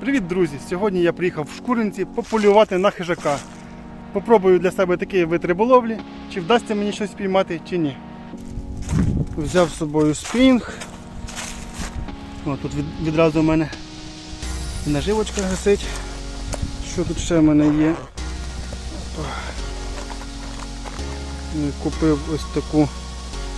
Привіт, друзі! Сьогодні я приїхав в Шкуринці пополювати на хижака. Попробую для себе такий вид риболовлі, чи вдасться мені щось піймати, чи ні. Взяв з собою спінг. О, тут від, відразу у мене наживочка висить. Що тут ще в мене є? Купив ось таку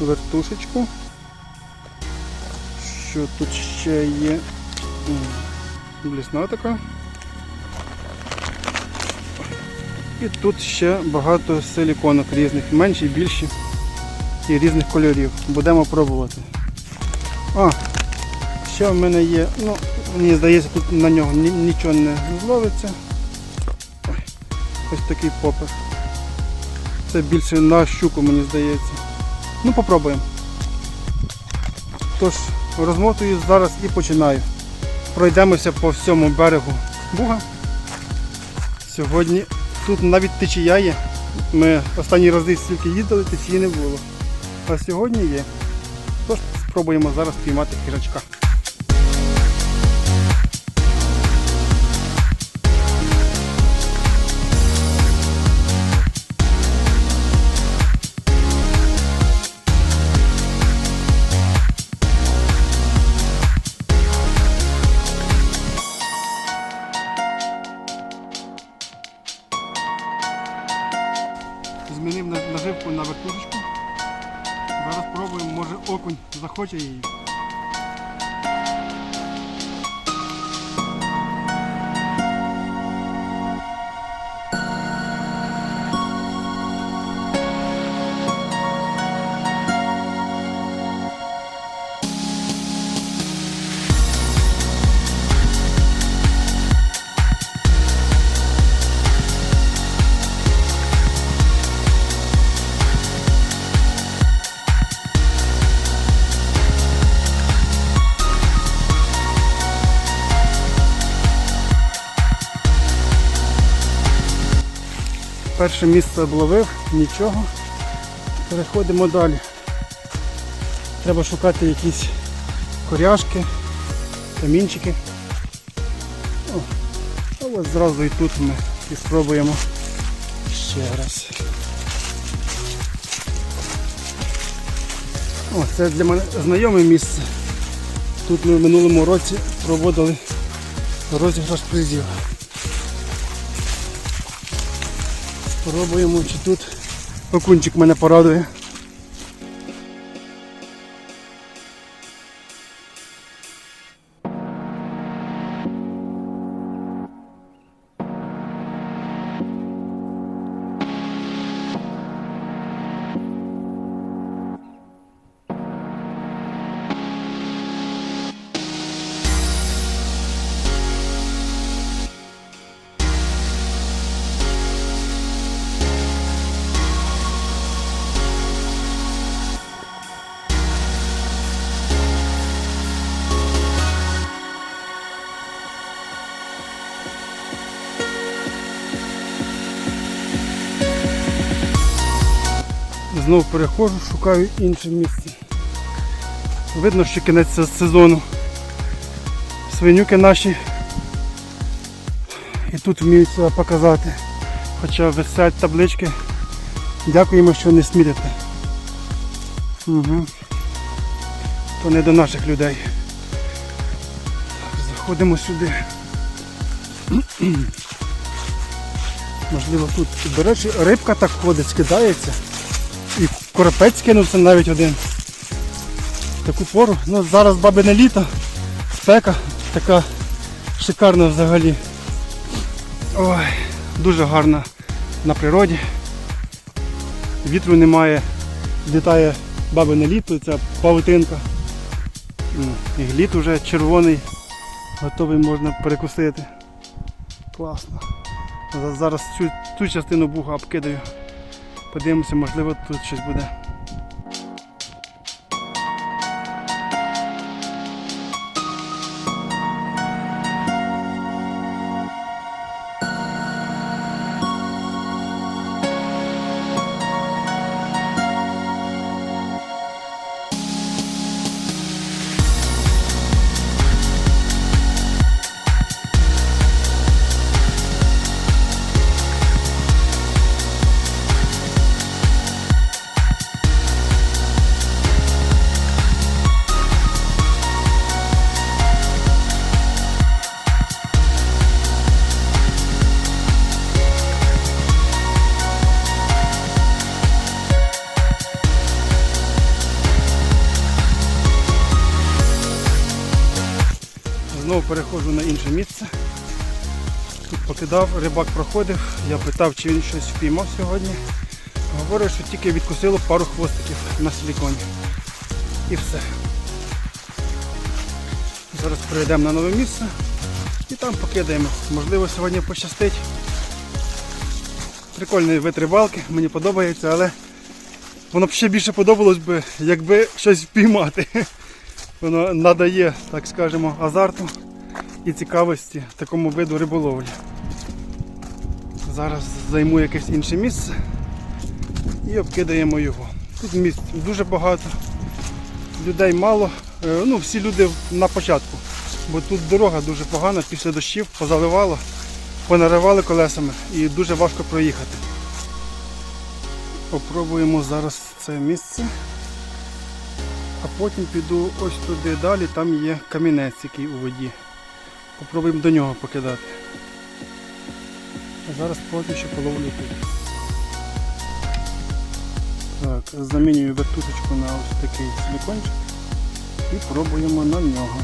вертушечку. Що тут ще є? Блісна така. І тут ще багато силіконок різних, менші, більші і різних кольорів. Будемо пробувати. А, ще в мене є, ну, мені здається, тут на нього ні- нічого не зловиться. Ось такий попер. Це більше на щуку, мені здається. Ну, попробуємо. Тож, розмотую зараз і починаю. Пройдемося по всьому берегу Буга. Сьогодні тут навіть течія є. Ми останні рази стільки їздили, течії не було. А сьогодні є. Тож спробуємо зараз піймати хижачка. Перше місце обловив, нічого. Переходимо далі. Треба шукати якісь коряшки, камінчики. О, а ось зразу і тут ми і спробуємо ще раз. О, це для мене знайоме місце. Тут ми в минулому році проводили розіграш призів. Спробуємо, чи тут окунчик мене порадує. Знов переходжу, шукаю інше місце. Видно, що кінець сезону. Свинюки наші і тут вміють себе показати. Хоча висять таблички. Дякуємо, що не смітите. Угу. То не до наших людей. Заходимо сюди. Можливо тут, до речі, рибка так ходить, скидається. Коропець кинувся навіть один. Таку пору. Ну, зараз бабине літо, спека така шикарна взагалі. Ой, дуже гарна на природі. Вітру немає, літає бабине літо, ця павутинка. І гліт уже червоний, готовий можна перекусити. Класно. Зараз цю, цю частину буга обкидаю. Подивимося, можливо, тут щось буде. Переходжу на інше місце. Тут покидав, рибак проходив, я питав, чи він щось впіймав сьогодні. Говорить, що тільки відкусило пару хвостиків на силіконі. І все. Зараз перейдемо на нове місце і там покидаємо. Можливо, сьогодні пощастить. Прикольний вид рибалки, мені подобається, але воно б ще більше подобалось би, якби щось впіймати. Воно надає, так скажемо, азарту і цікавості такому виду риболовлі. Зараз займу якесь інше місце і обкидаємо його. Тут місць дуже багато, людей мало. Е, Ну, всі люди на початку, бо тут дорога дуже погана, після дощів позаливало, понаривали колесами і дуже важко проїхати. Попробуємо зараз це місце. А потім піду ось туди далі, там є камінець, який у воді. Попробуємо до нього покидати. Зараз поки що половлю тут. Так, замінюю вертушечку на ось такий силикончик і пробуємо на нього.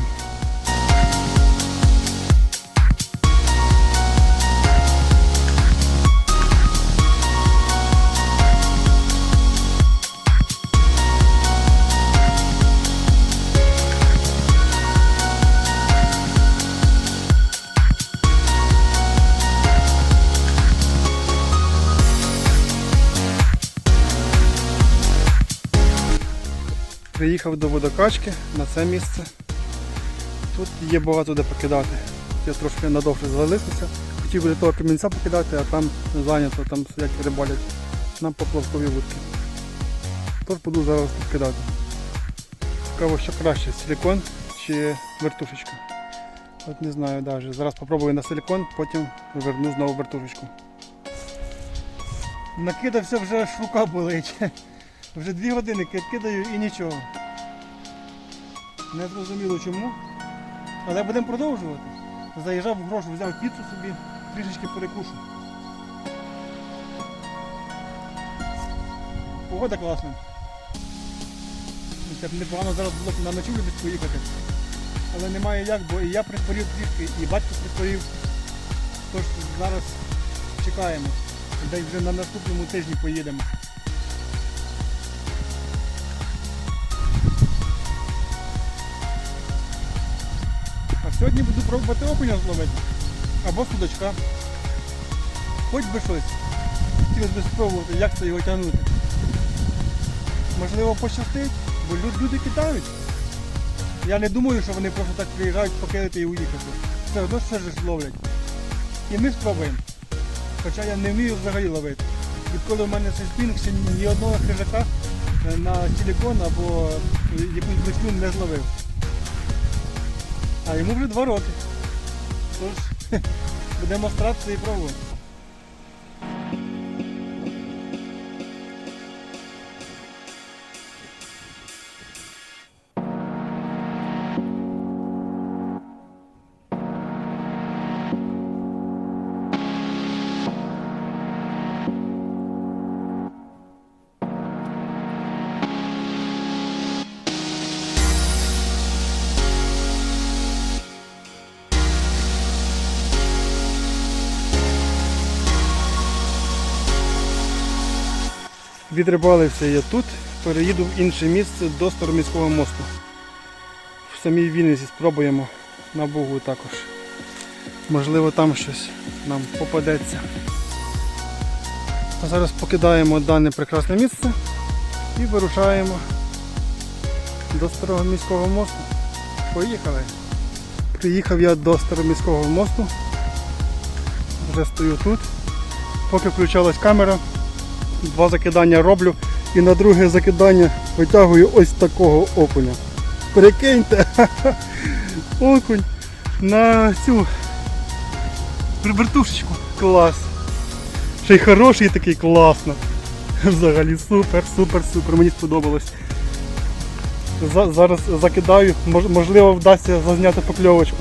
Приїхав до водокачки на це місце. Тут є багато де покидати. Я трошки надовше залишився. Хотів би до того камінця покидати, а там зайнято, там сидять рибалять на поплавкові вудки. Тож буду зараз тут кидати. Цікаво, що краще, силикон чи вертушечка. От не знаю навіть. Зараз спробую на силикон, потім верну знову вертушечку. Накидався вже аж рука болить. Вже дві години ки- кидаю і нічого. Не зрозуміло чому. Але будемо продовжувати. Заїжджав в грошу, взяв піцу собі, трішечки перекушу. Погода класна. Це б непогано зараз було на ночівлю десь поїхати. Але немає як, бо і я прихворів трішки, і батько прихворів. Тож зараз чекаємо. Десь вже на наступному тижні поїдемо. Сьогодні буду пробувати окуня зловити. Або судачка. Хоч би щось. Хотілося б спробувати, як це його тягнути. Можливо пощастить, бо люди кидають. Я не думаю, що вони просто так приїжджають покидати і уїхати. Все одно все ж ловлять. І ми спробуємо. Хоча я не вмію взагалі ловити. Відколи в мене цей спінг, ще ні- одного хижака е, на силікон або якусь бличну не зловив. А йому вже два роки. Тож будемо старатися і пробувати. Відрибалився я тут, переїду в інше місце до Староміського мосту. В самій Вінниці спробуємо на Богу також. Можливо там щось нам попадеться. А зараз покидаємо дане прекрасне місце і вирушаємо до Старого міського мосту. Поїхали. Приїхав я до Староміського мосту. Вже стою тут. Поки включалась камера, два закидання роблю і на друге закидання витягую ось такого окуня. Прикиньте, окунь на цю прибертушечку. Клас. Ще й хороший такий класно. Взагалі супер, супер, супер, мені сподобалось. За- зараз закидаю, мож- можливо вдасться зазняти покльовочку.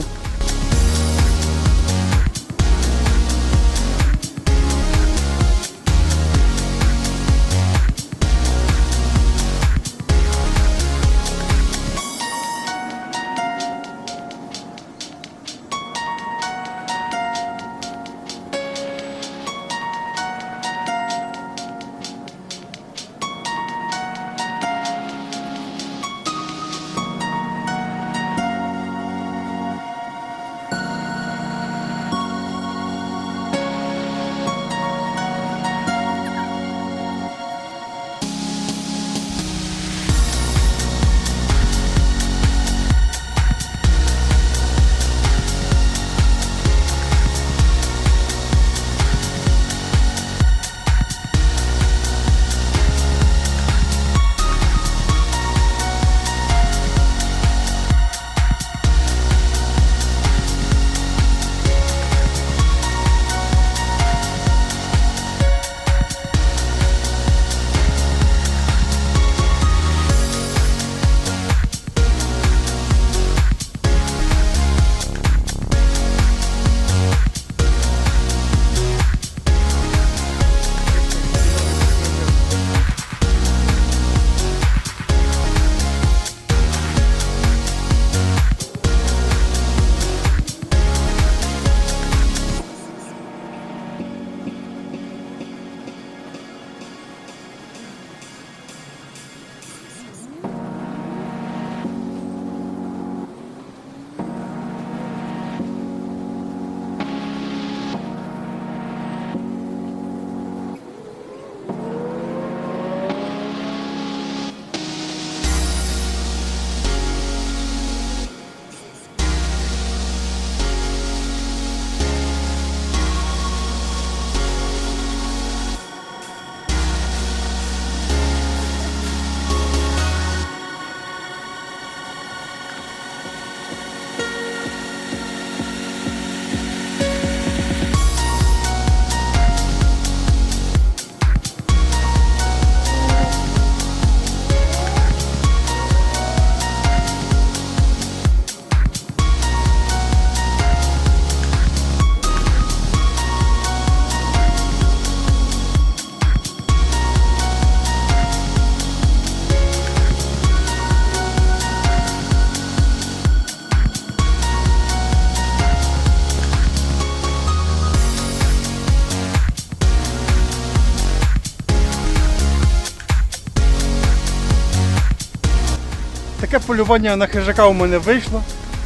Таке полювання на хижака у мене вийшло.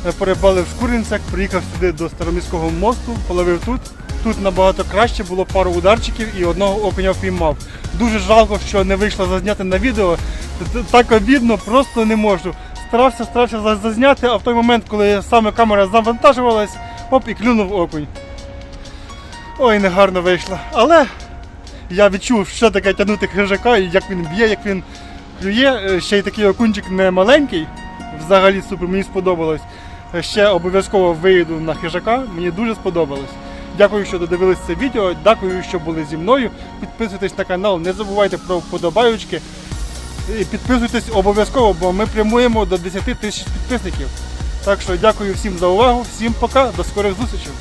Е, Порибалив в Шкуринцях, приїхав сюди до Староміського мосту, половив тут. Тут набагато краще, було пару ударчиків і одного окуня впіймав. Дуже жалко, що не вийшло зазняти на відео. Так обідно, просто не можу. Старався, старався зазняти, а в той момент, коли саме камера завантажувалась, оп, і клюнув окунь. Ой, негарно вийшло. Але я відчув, що таке тягнути хижака, і як він б'є, як він клює. Е, Ще й такий окунчик не маленький. Взагалі супер, мені сподобалось. Е, Ще обов'язково вийду на хижака, мені дуже сподобалось. Дякую, що додивились це відео. Дякую, що були зі мною. Підписуйтесь на канал, не забувайте про вподобайочки. І підписуйтесь обов'язково, бо ми прямуємо до 10 тисяч підписників. Так що дякую всім за увагу, всім пока, до скорих зустрічей.